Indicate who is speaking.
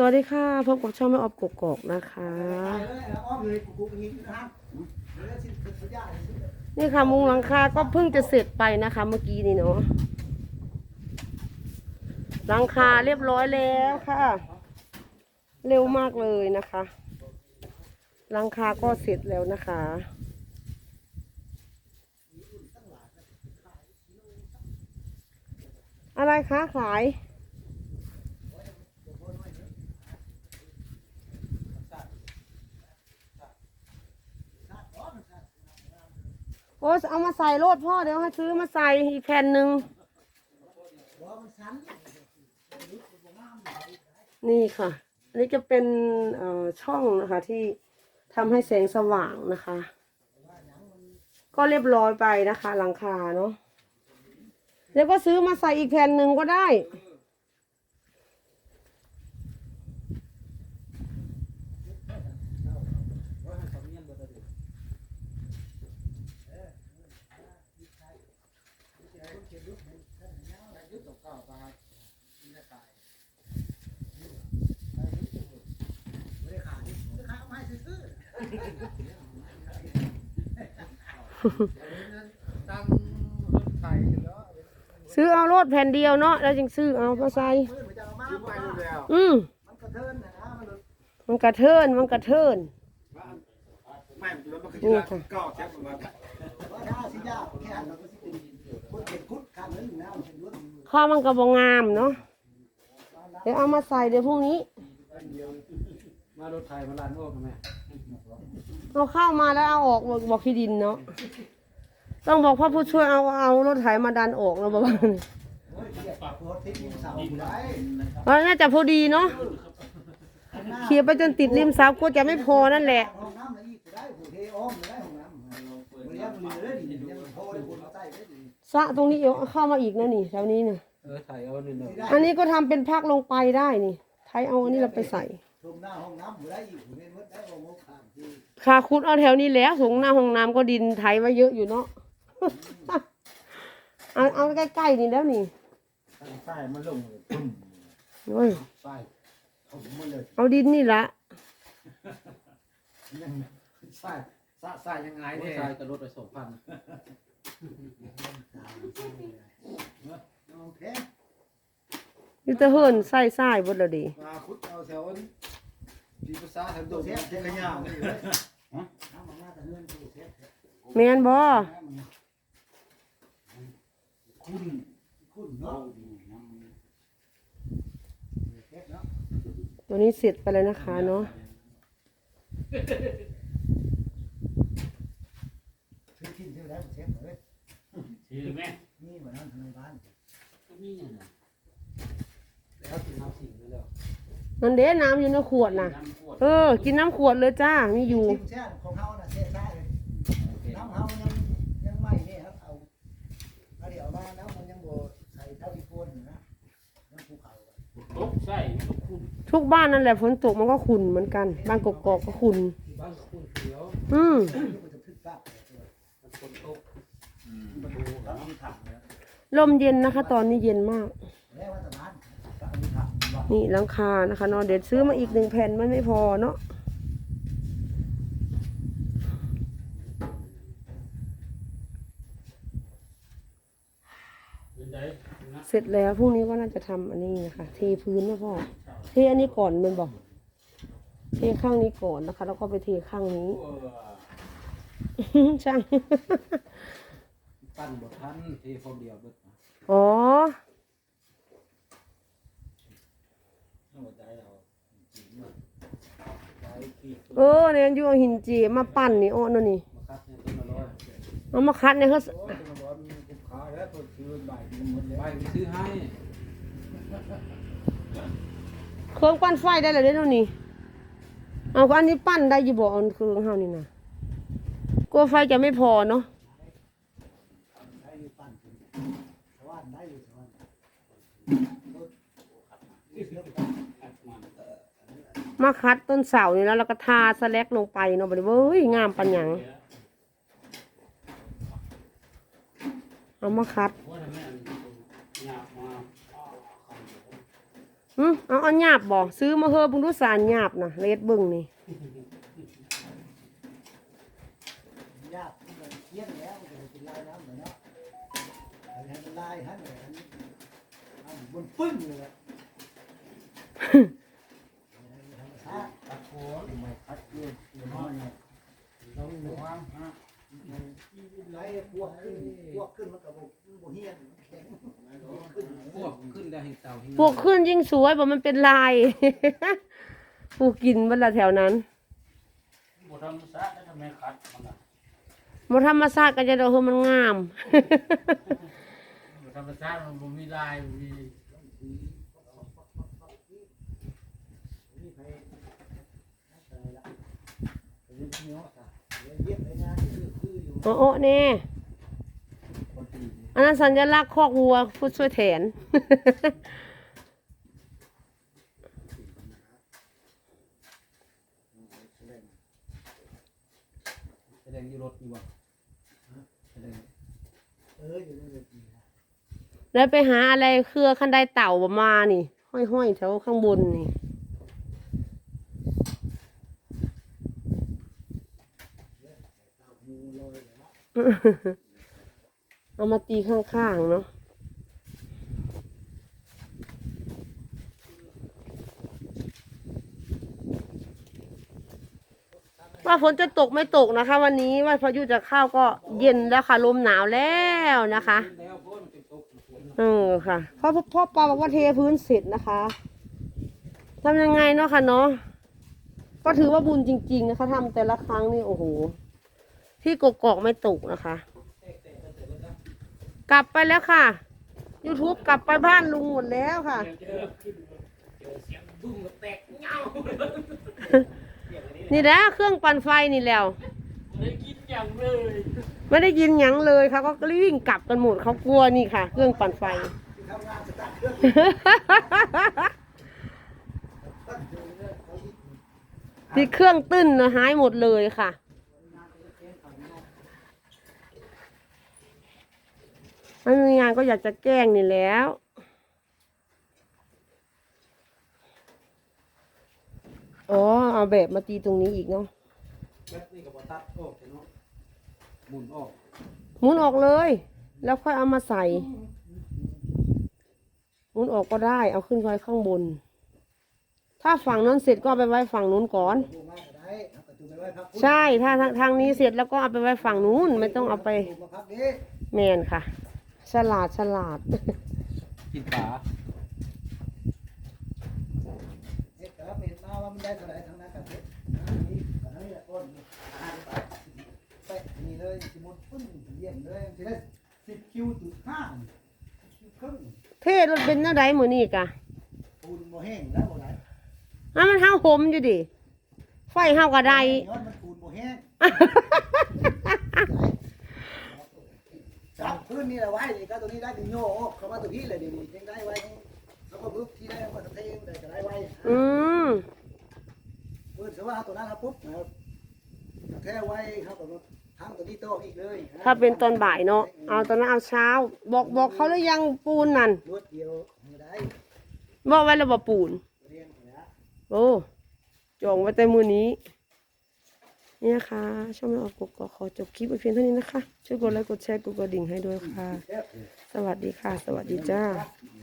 Speaker 1: สวัสดีค่ะ พบกับช่องแม่ออบกกอกนะคะ นี่ค่ะมุงหลังคาก็เพิ่งจะเสร็จไปนะคะเมื่อกี้นี่เนาะหลังคาเรียบร้อยแล้วค่ะ เร็วมากเลยนะคะหลังคาก็เสร็จแล้วนะคะอะไรคะขาย อ้ยเอามาใส่รถพ่อเดี๋ยวให้ซื้อมาใส่อีกแผ่นหนึ่งนี่ค่ะ อันนี้จะเป็นช่องนะคะที่ทำให้แสงสว่างนะคะ ก็เรียบร้อยไปนะคะหลังคาเนาะแล้วก็ซื้อมาใส่อีกแผ่นหนึ่งก็ได้
Speaker 2: ตั้งรถไถแล้ว
Speaker 1: ซื้อเอารถแผ่นเดียวเนาะแล้วจึงซื้อเอามาใส่
Speaker 2: ซื้อไปแล้ว
Speaker 1: อืม
Speaker 2: มันกระเทินนะนะมัน
Speaker 1: มันกระเทินมันกระเทิน
Speaker 2: ไม่มันมันคือจะ
Speaker 3: ข้าว
Speaker 1: มันกระบงามเนาะเดี๋ยวเอามาใส่เดี๋ยวพรุ่งนี้
Speaker 2: มารถไถมาลานโอ้กันไหม
Speaker 1: เอาเข้ามาแล้วเอาออกบอกบอกที่ดินเนาะต้องบอกพ่อผู้ช่วยเอาเอารถไถมาดันออกแล้วบอกว่า
Speaker 3: โอ้ยเก็บรถติดยิงเสาอยู่ได้
Speaker 1: ว่าน่าจะพอดีเนาะเขี่ยร์ไปจนติดริมเสาก็จะไม่พอนั่นแหละ
Speaker 3: ห้องน้ำนี่ได้ผู้เทอ้อมได้ห้องน้ำมันยังเหลือเลยดิยังโทรได้คนมาใต้ได้ดิ
Speaker 1: สระตรงนี้เอาเข้ามาอีกนะนี่แถวนี้เนี่ย
Speaker 2: เออไถเอาหนึ่งเนาะ
Speaker 1: อันนี้ก็ทำเป็นพักลงไปได้นี่ไทยเอาอันนี้เราไปใส่
Speaker 3: ชมหน้าห้องน้ำได้อีกเห็นว่าได้โอ้โหข้ามที่
Speaker 1: คาคุดเอาแถวนี้แล้วสงหน้าห้องน้ำก็ดินไถไว้เยอะอยู่เนาะ เอาเอาใกล้ๆนี่แล้วนี่
Speaker 2: ใส่มันลงปุ่ม
Speaker 1: โอ้ย
Speaker 2: ใส่
Speaker 3: เขามาเลย
Speaker 1: เอาดินนี่ละ
Speaker 2: ยังใส่ใส่ใส่ยังไงเนี่ย ใส่กับรถไปสองพัน
Speaker 3: โอเค
Speaker 1: อยู่แตะเฮิรนใส่ใส่บดและดี
Speaker 2: มาคุดเอาแถวที่ภาษาแถวโด
Speaker 3: ตัว
Speaker 2: ด
Speaker 3: เทปเท
Speaker 2: ข
Speaker 3: ข
Speaker 2: ยายา
Speaker 3: ววน้ำมันน่าจะเงินตัวเทป
Speaker 1: แมนบอ
Speaker 3: คุณคุณเนาะเทปเนาะ
Speaker 1: ตัวนี้เสร็จไปแล้วนะคะเนาะ
Speaker 3: ซื้อกินซื้อแล้วเทปเลย
Speaker 4: ถือไหม
Speaker 3: นี่เหมือนนั่นในบ้าน
Speaker 4: ก็มีเนี่ยนะ
Speaker 2: แล้วกินน้ำสิ่งแล้ว
Speaker 1: นั่นเด้น้ำอยู่ในขวดน่ะ
Speaker 4: น้ำขวด
Speaker 1: เออ กินน้ำขวดเลยจ้า มีอยู่
Speaker 3: ทิมแช่ของเขาน่ะเสียได้เลยน้ำเขายังยังไม่เนี่ยครับเอาเอาเดี๋ยวมาน้ำมันยังโบใส่เท่าที่ควรอยู่นะน้ำภูเขาอะ
Speaker 4: ตกใส่ตกคุณ
Speaker 1: ทุกบ้านนั่นแหละฝนตกมันก็ขุ่นเหมือนกัน บ้านกกอกก็ขุ่น
Speaker 2: บ้านคุณเขียว
Speaker 1: อืม
Speaker 3: นี่มันจะพึ่งกล้าเลย
Speaker 2: มันฝนตกมาดูครับมีถังนะ
Speaker 1: ลมเย็นนะคะ ตอนนี้เย็นมาก นี่หลังคานะคะเนาะเดี๋ยวซื้อมาอีกหนึ่งแผ่นมันไม่พอเนาะ
Speaker 4: เส
Speaker 1: ร็จแล้วพรุ่งนี้ก็น่าจะทำอันนี้นะคะเทพื้นนะพ่อเทอันนี้ก่อนมันบอกเทข้างนี้ก่อนนะคะ แล้วก็ไปเทข้างนี้ช่าง
Speaker 2: ปั้นบททันเทพร้อมเดียวเบิดนะ
Speaker 1: อ๋อ
Speaker 2: เอาใจเราจริงมากใจขีด
Speaker 1: เออเนี่ยอยู่เอาหินเจมาปั้นนี่อ้อนั่นนี่
Speaker 2: มาคัดเนี่ยต้นละร้อย
Speaker 1: เอามาคัดเนี่ยเขา
Speaker 2: โอ้ยต้นละร้อยมีคุ้มค่าแล้วตัวซื้อใบมันหมดแล้วใบไปซื้อให้
Speaker 1: เครื่องปั้นไฟได้เลยเด้อนี่เอาก็อันนี้ปั้นได้อยี่บอกอันเครื่องเฮานี่นะกลัวไฟจะไม่พอเนาะ
Speaker 3: ได้อยู่ปั้นถึงชาวบ้านได้อยู่ชาวบ้าน
Speaker 1: มาคัดต้นเสานี่แล้วเราก็ทาสแลกลงไปเนาะบริเว้ยงามปัญญังเอามาคัด
Speaker 4: อืมเอา
Speaker 1: เอาหยาบบ่ซื้อมาเฮอบุงดูสารหยาบนะเลดบิ่งนี่
Speaker 3: บนปึ้งเลยอะฮะ
Speaker 2: ตะโกนไม่คัดเยืนอยู่น้อยเนี่ยต้องระวังฮะ
Speaker 3: ไล่พวกขึ้นพวกขึ้นมันกับโบเฮียนแข็งขึ้น
Speaker 4: พวกขึ้นได้ให้เต่าให้
Speaker 1: ปลูกขึ้นยิ่งสวยบ่มันเป็นลายปลูกกินเบดละแถวนั้น
Speaker 4: บทธรรมศาสตร์แล้วทำไมคัดมันอะ
Speaker 1: บ่ธรรมชาติก็จะดอกเฮอมันงาม
Speaker 4: บทธ รรมศาสตร์มันบ่มีลายบ่มี
Speaker 3: นี่ไปอะไรละเรื่องนี้เนาะเยี่ยมไปงานคือคืออยู่
Speaker 1: โอ้โอ้แน่
Speaker 2: คนตี
Speaker 1: อันนั้นสัญลักษณ์คอกวัวผู้ช่วยแทน
Speaker 2: แสดงอยู่รถอยู่บ่แสดง
Speaker 3: เอออยู่ในเวทีนะ
Speaker 1: แล้วไปหาอะไรเครือคันไดเต่าบ่มานี่ ห้อยๆแถวข้างบนนี่เอามาตีข้างๆเนาะว่าฝนจะตกไม่ตกนะคะ วันนี้ว่าพายุจะเข้าก็เย็นแล้วค่ะลมหนาวแล้วนะคะ
Speaker 4: เอ
Speaker 1: อค่ะเพราะพ่อปาบอกว่าเทพื้นเสร็จนะคะทำยังไงเนาะค่ะเนาะก็ถือว่าบุญจริง ๆ นะคะทำแต่ละครั้งนี่โอ้โหที่กกอกไม่ตกนะคะ กลับไปแล้วค่ะ YouTube กลับไปบ้านลุงหมดแล้วค่ะ
Speaker 4: เจอขึ้นเจอเสียงบุ้งแล้วแตกเงา
Speaker 1: นี่แหละเครื่องปั่นไฟนี่แล้ว
Speaker 4: ไม่ได้คิดอย่างเลย
Speaker 1: ไม่ได้ยินหยังเลยค่ะก็วิ่งกลับกันหมดเขากลัวนี่ค่ะ เครื่องปั่นไฟ
Speaker 3: ที่เครื่องตื้น
Speaker 1: นะหายหมดเลยค่ะ ไม่มีงานก็อยากจะแกล้งนี่แล้ว อ๋อ เอาแบบมาตีตรงนี้อีกเนาะ
Speaker 2: แบตนี่ก็บ่ตัดออกเนาะ หมุนออก
Speaker 1: หมุนออกเลย แล้วค่อยเอามาใส่หมุนออกก็ได้ เอาขึ้นไว้ข้างบน ถ้าฝั่งนั้นเสร็จก็เอาไปไว้ฝั่งนู้นก่อน
Speaker 3: ปูมาก็ได้เอาประตูไปไว้พัก
Speaker 1: ใช่ถ้าทางทางนี้เสร็จแล้วก็เอาไปไว้ฝั่งนู้นไม่ต้องเอาไป
Speaker 3: ปูมาพักดิ
Speaker 1: แมนค่ะ ฉลาดฉลาด
Speaker 2: กินปลา
Speaker 3: เฮ็ดครับเห็นมาว่ามันได้เท่าไหร่ทั้งนั้นกับเฮ็ดอันนี้อันนี้แหละก้นอ่านไปไปนี่ เลยสมุดปึ้งเยี่ยมเลยสิได้สิบคิวจุดห้าคิวครึ่ง
Speaker 1: เทศรถเป็นเท่าไรมือนี่กะ
Speaker 3: ปูนบ่แห้งแล้วบ่ไหล
Speaker 1: อะมันห้าหมอยู่ดิไฟห้ากระได
Speaker 3: ย้อนมันปูนบ่แห้งครับพื้นนี่แหละไว้นี่ก็ตัวนี้ได้ดิโยออกเข้ามาตัวพี่เลยเดี๋ยวนี้ยังได้ไว้แล้วก็บึ๊บที่ได้มาทะเทได้ก็ได้ไว้
Speaker 1: อืม
Speaker 3: เปิดเสว่าตัวนั้นครับปุ๊บนะครับแท้ไว้ครับผม ทำตัวนี้โตอีกเลย
Speaker 1: ถ้าเป็นตอนบ่ายเนาะเอาตอนนั้นเอาเช้า บอกบอกเขาหรือยังปูนนั่น
Speaker 3: รวดเดียวไม่ได้
Speaker 1: บอกไว้แล้วบอกปูน
Speaker 3: เรียนนะ
Speaker 1: โอ้จองไว้แต่มือนี้ นี่นะคะช่องไม่ออกกกอกขอจบคลิปไว้เพียงเท่านี้นะคะ ช่วยกดไลค์กดแชร์กดกระดิ่งให้ด้วยค่ะ สวัสดีค่ะ สวัสดีจ้า
Speaker 3: เ